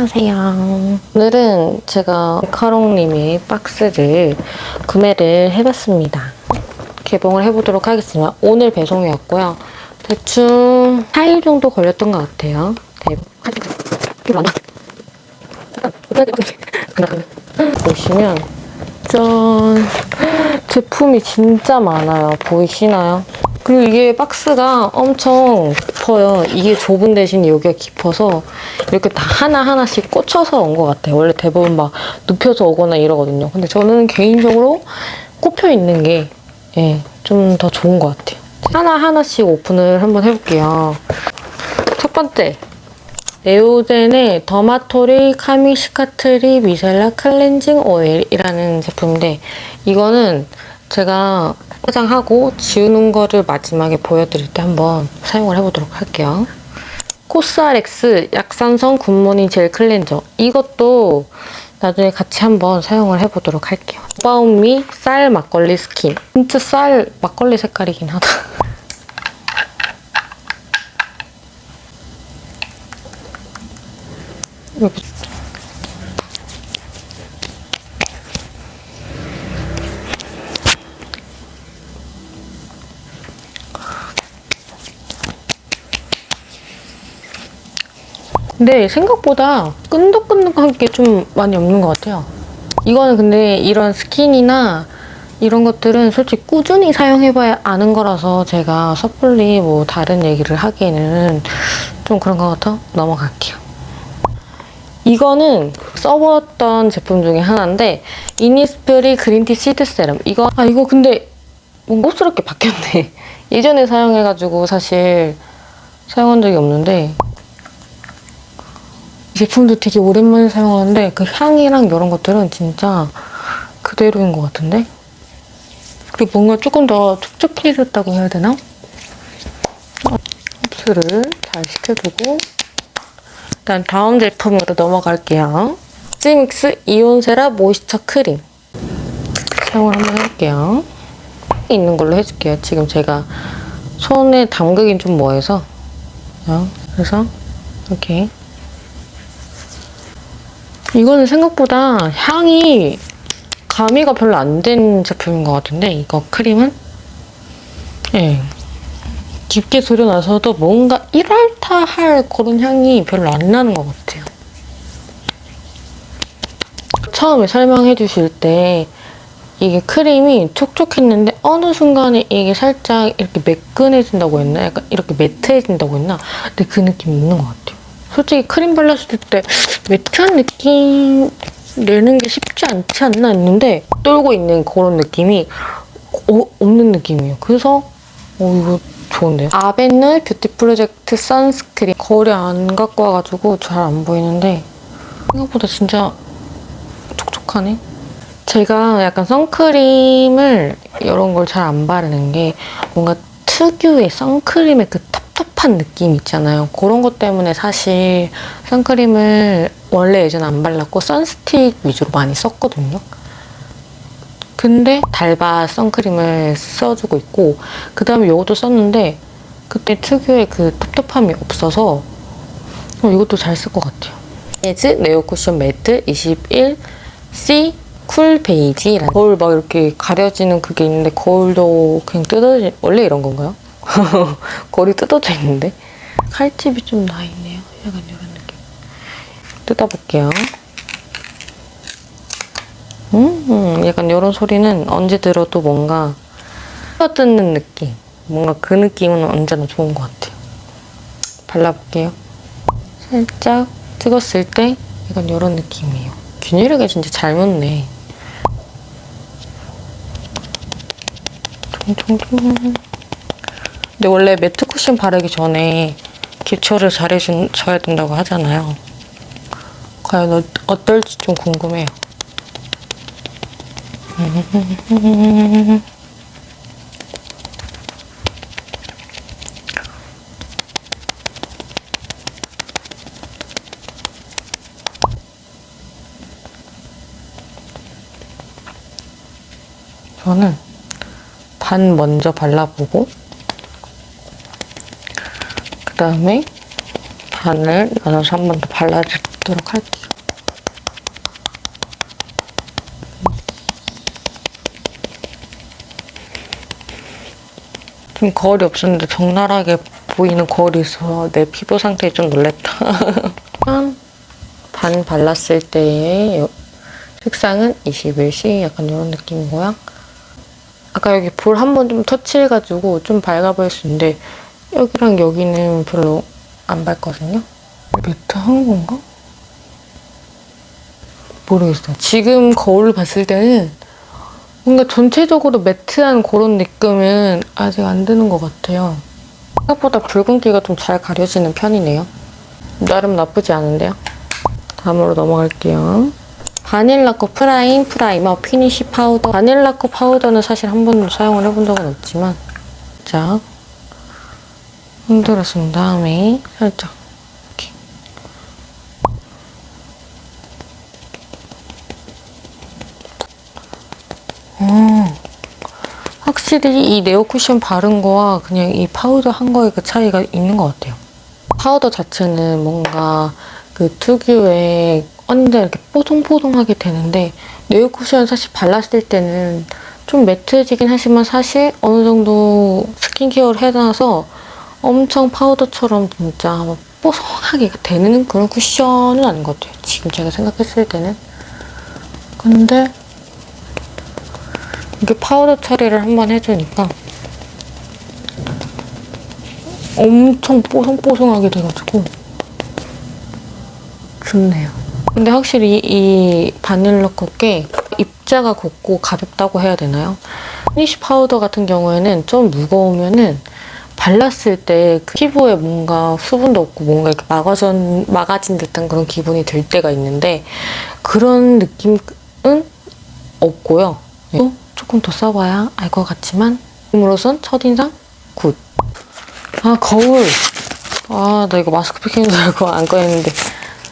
안녕하세요. 오늘은 제가 카롱님의 박스를 구매를 해봤습니다. 개봉을 해보도록 하겠습니다. 오늘 배송이 왔고요. 대충 4일 정도 걸렸던 것 같아요. 네. 보시면 짠 제품이 진짜 많아요. 보이시나요? 그리고 이게 박스가 엄청 깊어요. 이게 좁은 대신 여기가 깊어서 이렇게 다 하나하나씩 꽂혀서 온 것 같아요. 원래 대부분 막 눕혀서 오거나 이러거든요. 근데 저는 개인적으로 꼽혀 있는 게 예, 좀 더 좋은 것 같아요. 하나하나씩 오픈을 한번 해볼게요. 첫 번째. 네오젠의 더마토리 카미시카트리 미셀라 클렌징 오일이라는 제품인데 이거는 제가 포장하고 지우는 거를 마지막에 보여드릴 때 한번 사용을 해보도록 할게요. 코스알엑스 약산성 굿모닝 젤 클렌저 이것도 나중에 같이 한번 사용을 해보도록 할게요. 바움미 쌀 막걸리 스킨 진짜 쌀 막걸리 색깔이긴 하다. 이렇게 근데 생각보다 끈적끈적한 게 좀 많이 없는 것 같아요. 이거는 근데 이런 스킨이나 이런 것들은 솔직히 꾸준히 사용해봐야 아는 거라서 제가 섣불리 뭐 다른 얘기를 하기에는 좀 그런 것 같아 넘어갈게요. 이거는 써봤던 제품 중에 하나인데 이니스프리 그린티 시드 세럼 이거 아 이거 근데 뭔가 흡스럽게 바뀌었네 예전에 사용해가지고 사실 사용한 적이 없는데 이 제품도 되게 오랜만에 사용하는데 그 향이랑 이런 것들은 진짜 그대로인 것 같은데 그리고 뭔가 조금 더 촉촉해졌다고 해야 되나? 흡수를 잘 시켜주고 일단 다음 제품으로 넘어갈게요. 찌믹스 이온세라 모이스처 크림 사용을 한번 해볼게요. 있는 걸로 해줄게요. 지금 제가 손에 담그긴 좀 뭐해서 어, 그래서 이렇게 이거는 생각보다 향이 가미가 별로 안 된 제품인 것 같은데 이거 크림은 예 깊게 소려나서도 뭔가 이럴타 할 그런 향이 별로 안 나는 것 같아요. 처음에 설명해 주실 때 이게 크림이 촉촉했는데 어느 순간에 이게 살짝 이렇게 매끈해진다고 했나? 약간 이렇게 매트해진다고 했나? 근데 그 느낌이 있는 것 같아요. 솔직히 크림 발랐을 때 매트한 느낌 내는 게 쉽지 않지 않나 했는데 떨고 있는 그런 느낌이 어, 없는 느낌이에요. 그래서 어 이거 좋은데요? 아벤느 뷰티 프로젝트 선스크림 거울에 안 갖고 와가지고 잘 안 보이는데 생각보다 진짜 촉촉하네. 제가 약간 선크림을 이런 걸 잘 안 바르는 게 뭔가 특유의 선크림의 그 텁텁한 느낌 있잖아요. 그런 것 때문에 사실 선크림을 원래 예전에 안 발랐고 선스틱 위주로 많이 썼거든요. 근데 달바 선크림을 써주고 있고 그 다음에 이것도 썼는데 그때 특유의 그 텁텁함이 없어서 어, 이것도 잘 쓸 것 같아요. 에즈 네오 쿠션 매트 21C 쿨 베이지라는 거울 막 이렇게 가려지는 그게 있는데 거울도 그냥 뜯어지 원래 이런 건가요? 거울이 뜯어져 있는데 칼집이 좀 나 있네요. 약간 이런 느낌. 뜯어볼게요. 음, 약간 이런 소리는 언제 들어도 뭔가 뜯는 느낌. 뭔가 그 느낌은 언제나 좋은 것 같아요. 발라볼게요. 살짝 찍었을 때 약간 이런 느낌이에요. 균일하게 진짜 잘 묻네. 통통통. 근데 원래 매트 쿠션 바르기 전에 기초를 잘 해줘야 된다고 하잖아요. 과연 어, 어떨지 좀 궁금해요. 저는 반 먼저 발라보고 그 다음에 반을 나눠서 한 번 더 발라주도록 할게요. 좀 거울이 없었는데 적나라하게 보이는 거울이 있어서 내 피부 상태에 좀 놀랬다. 한 반 발랐을 때의 요- 색상은 21시 약간 이런 느낌이고요. 아까 여기 볼 한 번 좀 터치해가지고 좀 밝아 보일 수 있는데 여기랑 여기는 별로 안 밝거든요. 매트한 건가? 모르겠어요. 지금 거울을 봤을 때는 뭔가 전체적으로 매트한 그런 느낌은 아직 안 드는 것 같아요. 생각보다 붉은기가 좀 잘 가려지는 편이네요. 나름 나쁘지 않은데요. 다음으로 넘어갈게요. 바닐라코 프라임 프라이머 피니쉬 파우더. 바닐라코 파우더는 사실 한 번도 사용을 해본 적은 없지만 자 흔들어 준 다음에 살짝 이렇게 음, 확실히 이 네오 쿠션 바른 거와 그냥 이 파우더 한 거의 그 차이가 있는 것 같아요. 파우더 자체는 뭔가 그 특유의 언제 이렇게 뽀송뽀송하게 되는데 네오 쿠션 사실 발랐을 때는 좀 매트해지긴 하지만 사실 어느 정도 스킨케어를 해놔서 엄청 파우더처럼 진짜 뽀송하게 되는 그런 쿠션은 아닌 것 같아요. 지금 제가 생각했을 때는. 근데 이게 파우더 처리를 한번 해주니까 엄청 뽀송뽀송하게 돼가지고 좋네요. 근데 확실히 이 바닐라 컵게 입자가 곱고 가볍다고 해야 되나요? 피니쉬 파우더 같은 경우에는 좀 무거우면은 발랐을 때 그 피부에 뭔가 수분도 없고 뭔가 이렇게 막아진, 막아진 듯한 그런 기분이 들 때가 있는데 그런 느낌은 없고요. 또 조금 더 써봐야 알 것 같지만 지금으로선 첫인상 굿. 아 거울. 아 나 이거 마스크 패킹인 줄 알고 안 꺼냈는데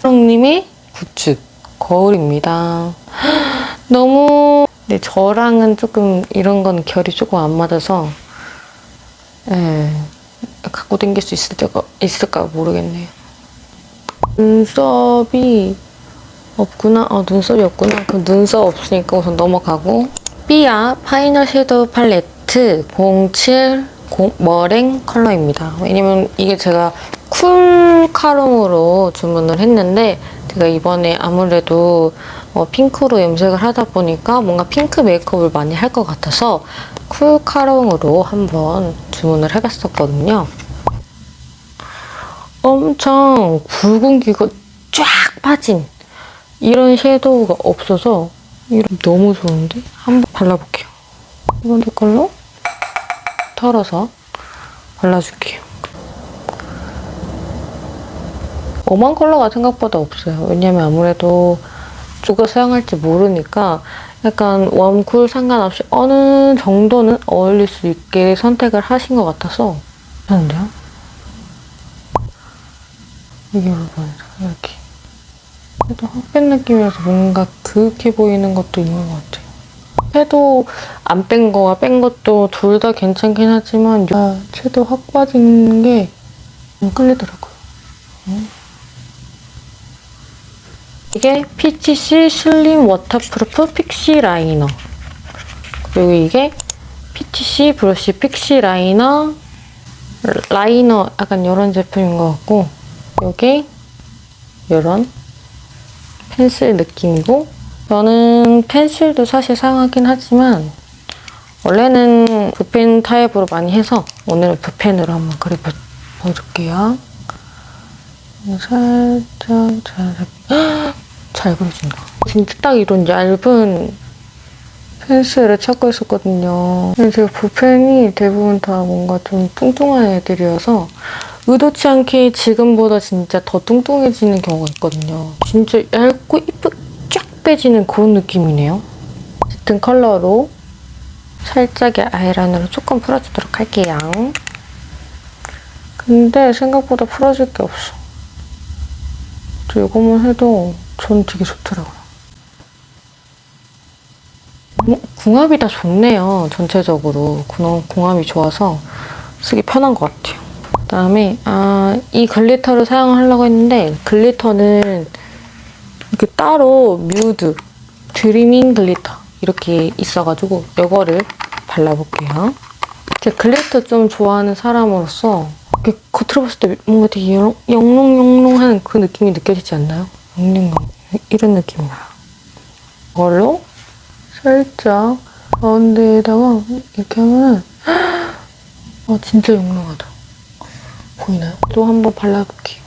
사랑님의 굿즈 거울입니다. 너무 근데 저랑은 조금 이런 건 결이 조금 안 맞아서 예 갖고 다닐 수 있을 때가 있을까 모르겠네요. 눈썹이 없구나. 어, 눈썹이 없구나. 그럼 눈썹 없으니까 우선 넘어가고. 삐아 파이널 섀도우 팔레트 07 고- 머랭 컬러입니다. 왜냐면 이게 제가 쿨 카롱으로 주문을 했는데 제가 이번에 아무래도 어, 핑크로 염색을 하다 보니까 뭔가 핑크 메이크업을 많이 할 것 같아서 쿨 카롱으로 한번 주문을 해봤었거든요. 엄청 붉은 기가 쫙 빠진 이런 섀도우가 없어서 이런 너무 좋은데? 한번 발라볼게요. 이번 걸로 털어서 발라줄게요. 엄한 컬러가 생각보다 없어요. 왜냐면 아무래도 누가 사용할지 모르니까 약간 웜쿨 상관없이 어느 정도는 어울릴 수 있게 선택을 하신 것 같아서 괜찮은데요? 이게 뭐예요? 이렇게. 그래도 흑백 느낌이라서 뭔가 그윽해 보이는 것도 있는 것 같아요. 해도 안 뺀 거와 뺀 것도 둘 다 괜찮긴 하지만 아, 채도 확 빠지는 게좀 끌리더라고요. 음. 이게 PTC 슬림 워터프루프 픽시 라이너 그리고 이게 PTC 브러쉬 픽시 라이너 라이너 약간 이런 제품인 것 같고 이게 이런 펜슬 느낌이고 저는 펜슬도 사실 사용하긴 하지만 원래는 붓펜 타입으로 많이 해서 오늘은 붓펜으로 한번 그려볼게요. 살짝 잘, 잘 그려진다. 진짜 딱 이런 얇은 펜슬을 찾고 있었거든요. 근데 제가 붓펜이 대부분 다 뭔가 좀 뚱뚱한 애들이어서 의도치 않게 지금보다 진짜 더 뚱뚱해지는 경우가 있거든요. 진짜 얇고 이쁘 쫙 빼지는 그런 느낌이네요. 짙은 컬러로 살짝의 아이라인으로 조금 풀어주도록 할게요. 근데 생각보다 풀어줄 게 없어. 저 이거만 해도 전 되게 좋더라고요. 어, 궁합이 다 좋네요. 전체적으로. 궁합, 궁합이 좋아서 쓰기 편한 것 같아요. 그다음에 아, 이 글리터를 사용하려고 했는데 글리터는 이렇게 따로 뮤드, 드리밍 글리터 이렇게 있어가지고 이거를 발라볼게요. 제가 글리터 좀 좋아하는 사람으로서 이렇게 겉으로 봤을 때 뭔가 되게 영- 영롱영롱한 그 느낌이 느껴지지 않나요? 영롱영 이런 느낌이 나요. 이걸로 살짝 가운데에다가 이렇게 하면은 아 진짜 영롱하다. 보이나요? 또 한 번 발라볼게요.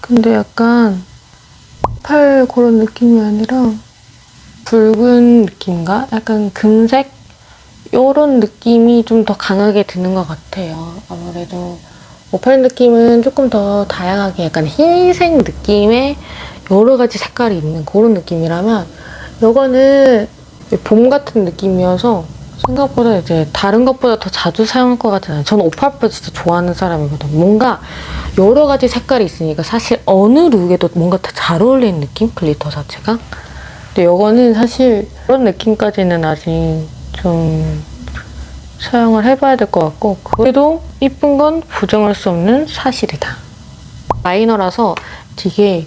근데 약간 팔 그런 느낌이 아니라 붉은 느낌과 약간 금색 요런 느낌이 좀 더 강하게 드는 것 같아요. 아무래도 오팔 느낌은 조금 더 다양하게 약간 흰색 느낌의 여러 가지 색깔이 있는 그런 느낌이라면 요거는 봄 같은 느낌이어서 생각보다 이제 다른 것보다 더 자주 사용할 것 같진 않아요. 저는 오팔프 진짜 좋아하는 사람이거든요. 뭔가 여러 가지 색깔이 있으니까 사실 어느 룩에도 뭔가 더잘 어울리는 느낌? 글리터 자체가. 근데 요거는 사실 그런 느낌까지는 아직 좀 사용을 해봐야 될 것 같고 그래도 이쁜 건 부정할 수 없는 사실이다. 라이너라서 되게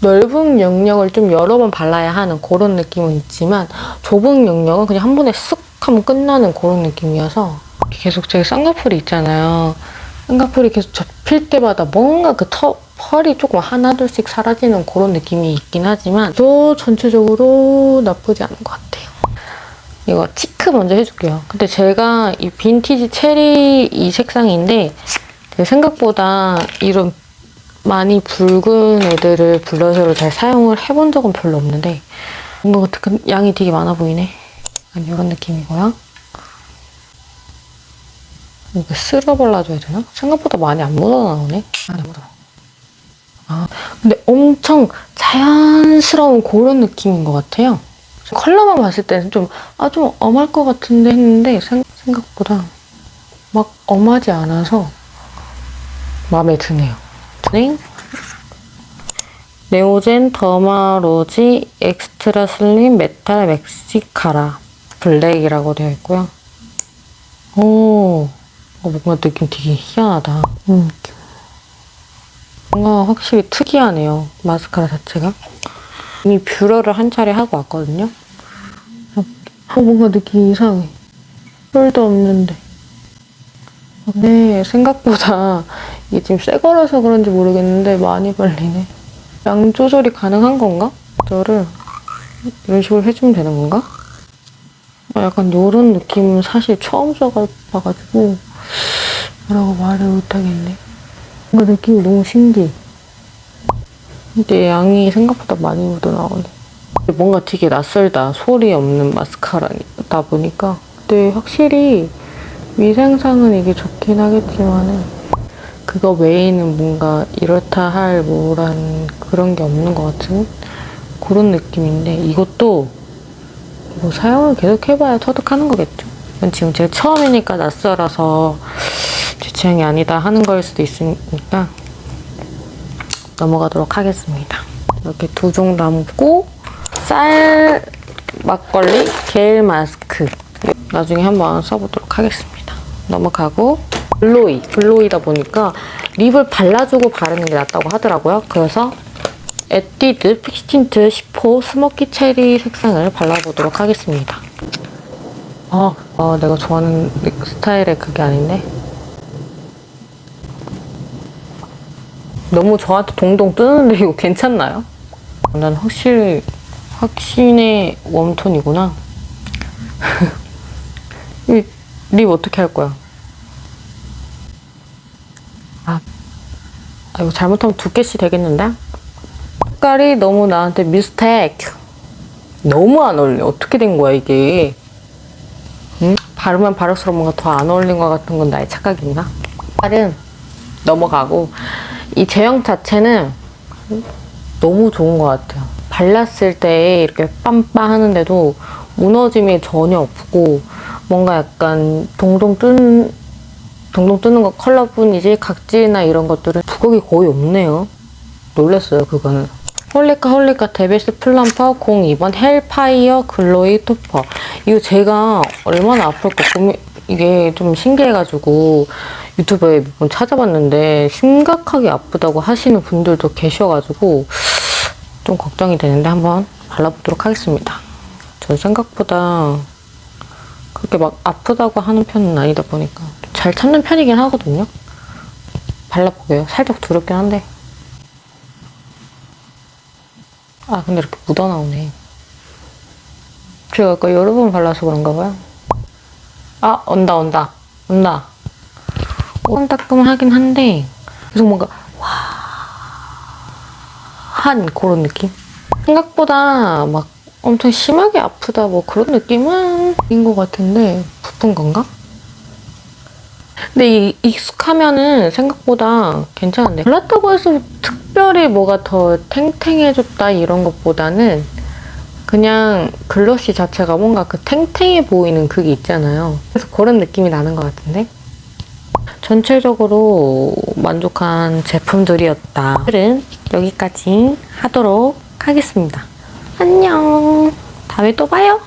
넓은 영역을 좀 여러 번 발라야 하는 그런 느낌은 있지만 좁은 영역은 그냥 한 번에 쓱 하면 끝나는 그런 느낌이어서 계속 제가 쌍꺼풀이 있잖아요. 쌍꺼풀이 계속 접힐 때마다 뭔가 그 터, 펄이 조금 하나둘씩 사라지는 그런 느낌이 있긴 하지만 또 전체적으로 나쁘지 않은 것 같아요. 이거 치 크 먼저 해줄게요. 근데 제가 이 빈티지 체리 이 색상인데 제 생각보다 이런 많이 붉은 애들을 블러셔를 잘 사용을 해본 적은 별로 없는데 뭔가 되게 양이 되게 많아 보이네. 이런 느낌이고요. 이거 쓸어 발라줘야 되나? 생각보다 많이 안 묻어나오네. 많이 묻어. 아, 근데 엄청 자연스러운 그런 느낌인 것 같아요. 컬러만 봤을 때는 좀, 아, 좀 엄할 것 같은데 했는데 생, 생각보다 막 엄하지 않아서 마음에 드네요. 네. 네오젠 더마로지 엑스트라 슬림 메탈 멕시카라 블랙이라고 되어 있고요. 오, 어, 뭔가 느낌 되게 희한하다. 음. 뭔가 확실히 특이하네요. 마스카라 자체가. 이미 뷰러를 한 차례 하고 왔거든요. 어, 뭔가 느낌이 이상해. 뿔도 없는데. 근데 생각보다 이게 지금 새 거라서 그런지 모르겠는데 많이 발리네. 양 조절이 가능한 건가? 저를 이런 식으로 해주면 되는 건가? 아, 약간 이런 느낌은 사실 처음 써봐가지고 뭐라고 말을 못하겠네. 뭔가 느낌이 너무 신기해. 근데 양이 생각보다 많이 묻어나오네. 뭔가 되게 낯설다. 소리 없는 마스카라다 보니까. 근데 확실히 위생상은 이게 좋긴 하겠지만은 그거 외에는 뭔가 이렇다 할 뭐란 그런 게 없는 것 같은 그런 느낌인데 이것도 뭐 사용을 계속 해봐야 터득하는 거겠죠. 지금 제가 처음이니까 낯설어서 제 취향이 아니다 하는 거일 수도 있으니까 넘어가도록 하겠습니다. 이렇게 두종 남고 쌀 막걸리 겔 마스크 나중에 한번 써보도록 하겠습니다. 넘어가고 글로이 글로이다 보니까 립을 발라주고 바르는 게 낫다고 하더라고요. 그래서 에뛰드 픽스틴트 10호 스모키 체리 색상을 발라보도록 하겠습니다. 아, 아, 내가 좋아하는 스타일의 그게 아닌데. 너무 저한테 동동 뜨는데 이거 괜찮나요? 난 확실히 확신의 웜톤이구나. 이립 어떻게 할 거야? 아, 아 이거 잘못하면 두께씨 되겠는데? 색깔이 너무 나한테 미스텍. 너무 안 어울려. 어떻게 된 거야 이게? 응? 바르면 바를수록 뭔가 더 안 어울린 것 같은 건 나의 착각인가? 색깔은 넘어가고 이 제형 자체는 너무 좋은 것 같아요. 발랐을 때 이렇게 빰빰 하는데도 무너짐이 전혀 없고 뭔가 약간 동동 뜬 동동 뜨는 거 컬러뿐이지 각질이나 이런 것들은 부각이 거의 없네요. 놀랐어요 그거는. 홀리카 홀리카 데베스 플럼퍼 02번 헬파이어 글로이 토퍼 이거 제가 얼마나 아플까 고민 이게 좀 신기해가지고 유튜브에 몇번 찾아봤는데 심각하게 아프다고 하시는 분들도 계셔가지고 좀 걱정이 되는데 한번 발라보도록 하겠습니다. 전 생각보다 그렇게 막 아프다고 하는 편은 아니다 보니까 잘 참는 편이긴 하거든요. 발라볼게요. 살짝 두렵긴 한데. 아 근데 이렇게 묻어나오네. 제가 아까 여러 번 발라서 그런가 봐요. 아 온다 온다 온다. 조금 따끔하긴 한데 계속 뭔가 와한 그런 느낌? 생각보다 막 엄청 심하게 아프다 뭐 그런 느낌은 아닌 것 같은데 부푼 건가? 근데 이 익숙하면은 생각보다 괜찮은데 발랐다고 해서 특별히 뭐가 더 탱탱해졌다 이런 것보다는 그냥 글러시 자체가 뭔가 그 탱탱해 보이는 그게 있잖아요. 그래서 그런 느낌이 나는 것 같은데 전체적으로 만족한 제품들이었다. 오늘은 여기까지 하도록 하겠습니다. 안녕. 다음에 또 봐요.